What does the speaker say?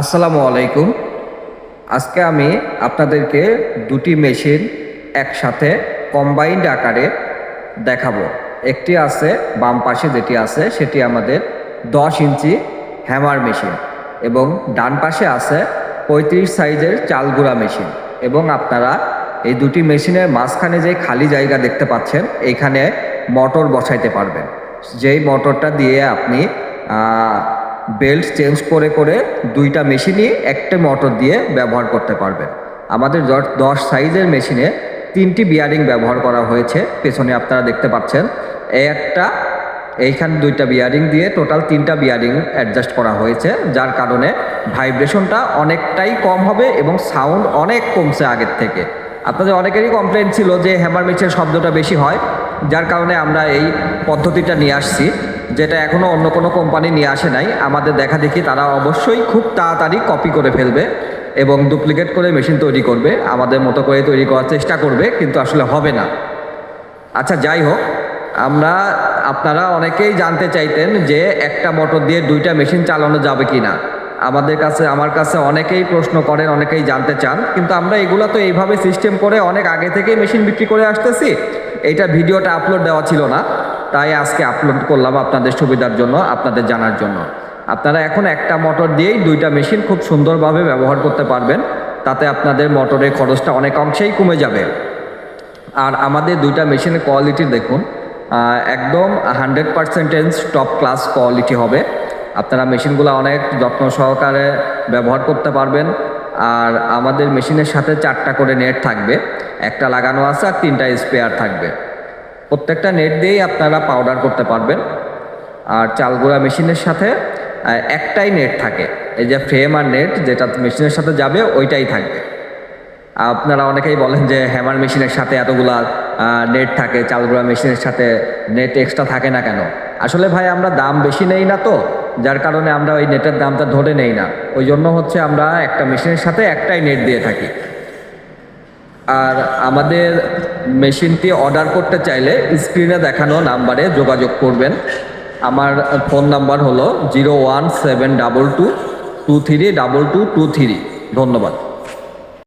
আসসালামু আলাইকুম। আজকে আমি আপনাদেরকে দুটি মেশিন একসাথে কম্বাইন্ড আকারে দেখাবো। একটি আছে, বাম পাশে যেটি আছে, সেটি আমাদের দশ ইঞ্চি হ্যামার মেশিন এবং ডান পাশে আছে পঁয়ত্রিশ সাইজের চালগুড়া মেশিন এবং আপনারা এই দুটি মেশিনের মাঝখানে যে খালি জায়গা দেখতে পাচ্ছেন, এইখানে মোটর বসাইতে পারবেন। যেই মোটরটা দিয়ে আপনি বেল্ট চেঞ্জ করে করে দুইটা মেশিনই একটা মোটর দিয়ে ব্যবহার করতে পারবেন। আমাদের দশ সাইজের মেশিনে তিনটি বিয়ারিং ব্যবহার করা হয়েছে। পেছনে আপনারা দেখতে পাচ্ছেন একটা, এইখানে দুইটা বিয়ারিং দিয়ে টোটাল তিনটা বিয়ারিং অ্যাডজাস্ট করা হয়েছে, যার কারণে ভাইব্রেশনটা অনেকটাই কম হবে এবং সাউন্ড অনেক কমছে আগের থেকে। আপনাদের অনেকেরই কমপ্লেন ছিল যে হ্যামার মেচের শব্দটা বেশি হয়, যার কারণে আমরা এই পদ্ধতিটা নিয়ে আসছি। যেটা এখনও অন্য কোনো কোম্পানি নিয়ে আসে নাই। আমাদের দেখা দেখি তারা অবশ্যই খুব তাড়াতাড়ি কপি করে ফেলবে এবং ডুপ্লিকেট করে মেশিন তৈরি করবে। আমাদের মতো করে তৈরি করার চেষ্টা করবে, কিন্তু আসলে হবে না। আচ্ছা যাই হোক, আমরা, আপনারা অনেকেই জানতে চাইতেন যে একটা মোটর দিয়ে দুইটা মেশিন চালানো যাবে কি না আমাদের কাছে, আমার কাছে অনেকেই প্রশ্ন করেন, অনেকেই জানতে চান, কিন্তু আমরা এগুলো তো এইভাবে সিস্টেম করে অনেক আগে থেকেই মেশিন বিক্রি করে আসতেছি। এইটা ভিডিওটা আপলোড দেওয়া ছিল না। তাই আজকে আপলোড করলাম আপনাদের সুবিধার জন্য, আপনাদের জানার জন্য। আপনারা এখন একটা মোটর দিয়েই দুইটা মেশিন খুব সুন্দরভাবে ব্যবহার করতে পারবেন, তাতে আপনাদের মোটরের খরচটা অনেক অংশেই কমে যাবে। আর আমাদের দুইটা মেশিনের কোয়ালিটি দেখুন একদম hundred percentage top class quality হবে। আপনারা মেশিনগুলো অনেক যত্ন সহকারে ব্যবহার করতে পারবেন, আর আমাদের মেশিনের সাথে চারটা করে নেট থাকবে। একটা লাগানো আছে আর তিনটা স্পেয়ার থাকবে। প্রত্যেকটা নেট দিয়েই আপনারা পাউডার করতে পারবেন। আর চালগুড়া মেশিনের সাথে একটাই নেট থাকে। এই যে ফ্রেম আর নেট যেটা মেশিনের সাথে যাবে, ওইটাই থাকবে। আপনারা অনেকেই বলেন যে হ্যামার মেশিনের সাথে এতগুলা নেট থাকে, চালগুলা মেশিনের সাথে নেট এক্সট্রা থাকে না কেন? আসলে ভাই, আমরা দাম বেশি নেই না তো, যার কারণে আমরা ওই নেটের দামটা ধরে নেই না। ওই জন্য হচ্ছে আমরা একটা মেশিনের সাথে একটাই নেট দিয়ে থাকি। আর আমাদের মেশিনটি অর্ডার করতে চাইলে স্ক্রিনে দেখানো নাম্বারে যোগাযোগ করবেন। আমার ফোন নাম্বার হলো zero one seven double two two three double two two three. ধন্যবাদ।